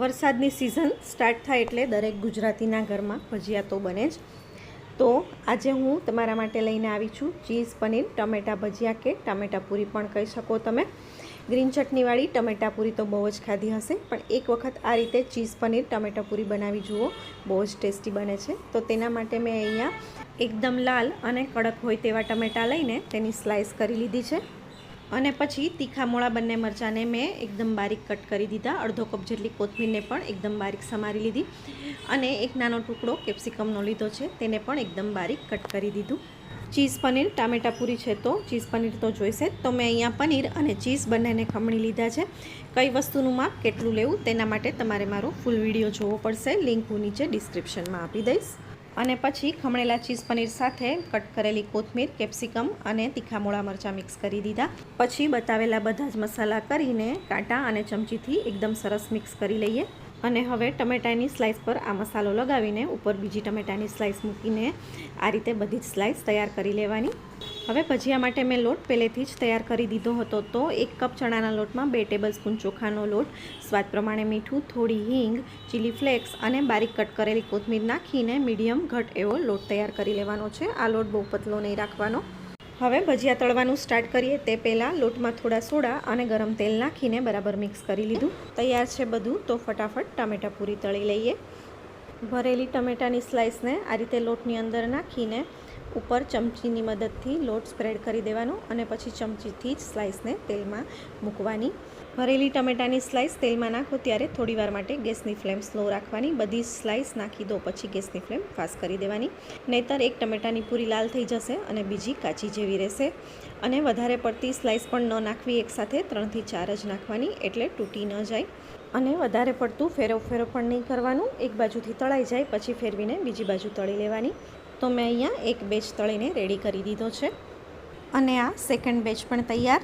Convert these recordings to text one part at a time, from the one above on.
વરસાદની season start થાય એટલે દરેક ગુજરાતીના ઘરમાં ભજીયા તો બને જ. તો આજે હું તમારા માટે લઈને આવી છું ચીઝ પનીર, ટમેટા ભજીયા કે ટામેટા પૂરી પણ કહી શકો તમે. ગ્રીન ચટણીવાળી ટમેટા પૂરી તો બહુ જ ખાધી હશે, પણ એક વખત આ રીતે ચીઝ પનીર, ટમેટા પૂરી બનાવી જુઓ, બહુ જ ટેસ્ટી બને છે. તો તેના માટે મેં અહીંયા એકદમ લાલ અને કડક હોય તેવા ટમેટાં લઈને તેની સ્લાઇસ કરી લીધી છે. અને પછી તીખા મોળા બંને મરચાંને મેં એકદમ બારીક કટ કરી દીધા. અડધો કપ જેટલી કોથમીરને પણ એકદમ બારીક સમારી લીધી અને એક નાનો ટુકડો કેપ્સિકમનો લીધો છે, તેને પણ એકદમ બારીક કટ કરી દીધું. ચીઝ પનીર, ટામેટા પૂરી છે તો, ચીઝ પનીર તો જોઈશે તો મેં અહીંયા પનીર અને ચીઝ બંનેને ખમણી લીધા છે. કઈ વસ્તુનું માપ, કેટલું લેવું, તેના માટે તમારે મારો ફૂલ વીડિયો જોવો પડશે. લિંક હું નીચે ડિસ્ક્રિપ્શનમાં આપી દઈશ. અને પછી ખમણેલા ચીઝ પનીર સાથે કટ કરેલી કોથમીર, કેપ્સિકમ અને તીખા મોળા મરચાં મિક્સ કરી દીધા. પછી બતાવેલા બધા જ મસાલા કરીને કાંટા અને ચમચીથી એકદમ સરસ મિક્સ કરી લઈએ. અને હવે ટમેટાની સ્લાઇસ પર આ મસાલો લગાવીને ઉપર બીજી ટમેટાની સ્લાઇસ મૂકીને આ રીતે બધી જ સ્લાઇસ તૈયાર કરી લેવાની. હવે ભજીયા માટે મેં લોટ પહેલેથી જ તૈયાર કરી દીધો હતો તો એક કપ ચણાના લોટમાં બે ટેબલ સ્પૂન ચોખાનો લોટ, સ્વાદ પ્રમાણે મીઠું, થોડી હિંગ, ચીલી ફ્લેક્સ અને બારીક કટ કરેલી કોથમીર નાખીને મીડિયમ ઘટ એવો લોટ તૈયાર કરી લેવાનો છે. આ લોટ બહુ પતલો નહીં રાખવાનો. હવે ભજીયા તળવાનું સ્ટાર્ટ કરીએ. તે પહેલાં લોટમાં થોડા સોડા અને ગરમ તેલ નાખીને બરાબર મિક્સ કરી લીધું. તૈયાર છે બધું તો ફટાફટ ટામેટા પૂરી તળી લઈએ. ભરેલી ટમેટાની સ્લાઇસને આ રીતે લોટની અંદર નાખીને ઉપર ચમચીની મદદથી લોટ સ્પ્રેડ કરી દેવાનો અને પછી ચમચીથી જ સ્લાઇસને તેલમાં મૂકવાની. ભરેલી ટમેટાની સ્લાઇસ તેલમાં નાખો ત્યારે થોડીવાર માટે ગેસની ફ્લેમ સ્લો રાખવાની. બધી સ્લાઇસ નાખી દો પછી ગેસની ફ્લેમ ફાસ્ટ કરી દેવાની. નહીતર એક ટમેટાની પૂરી લાલ થઈ જશે અને બીજી કાચી જેવી રહેશે. અને વધારે પડતી સ્લાઇસ પણ ન નાખવી એકસાથે ત્રણથી ચાર જ નાખવાની એટલે તૂટી ન જાય. અને વધારે પડતું ફેરવ ફેરવ પણ નહીં કરવાનું. એક બાજુથી તળાઈ જાય, પછી ફેરવીને બીજી બાજુ તળી લેવાની. તો મેં અહીંયા એક બેચ તળીને રેડી કરી દીધો છે. અને આ સેકન્ડ બેચ પણ તૈયાર.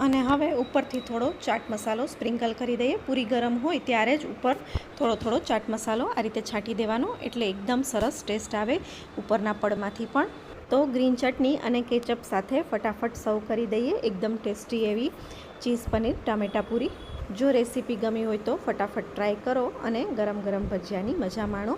અને હવે ઉપરથી થોડો ચાટ મસાલો સ્પ્રિંકલ કરી દઈએ. પૂરી ગરમ હોય ત્યારે જ ઉપર થોડો થોડો ચાટ મસાલો આ રીતે છાંટી દેવાનો. એટલે એકદમ સરસ ટેસ્ટ આવે ઉપરના પડમાંથી પણ. તો ગ્રીન ચટણી અને કેચઅપ સાથે ફટાફટ સર્વ કરી દઈએ. એકદમ ટેસ્ટી એવી ચીઝ પનીર ટામેટા પૂરી. જો રેસીપી ગમી હોય તો ફટાફટ ટ્રાય કરો અને ગરમ ગરમ ભજીયાની મજા માણો.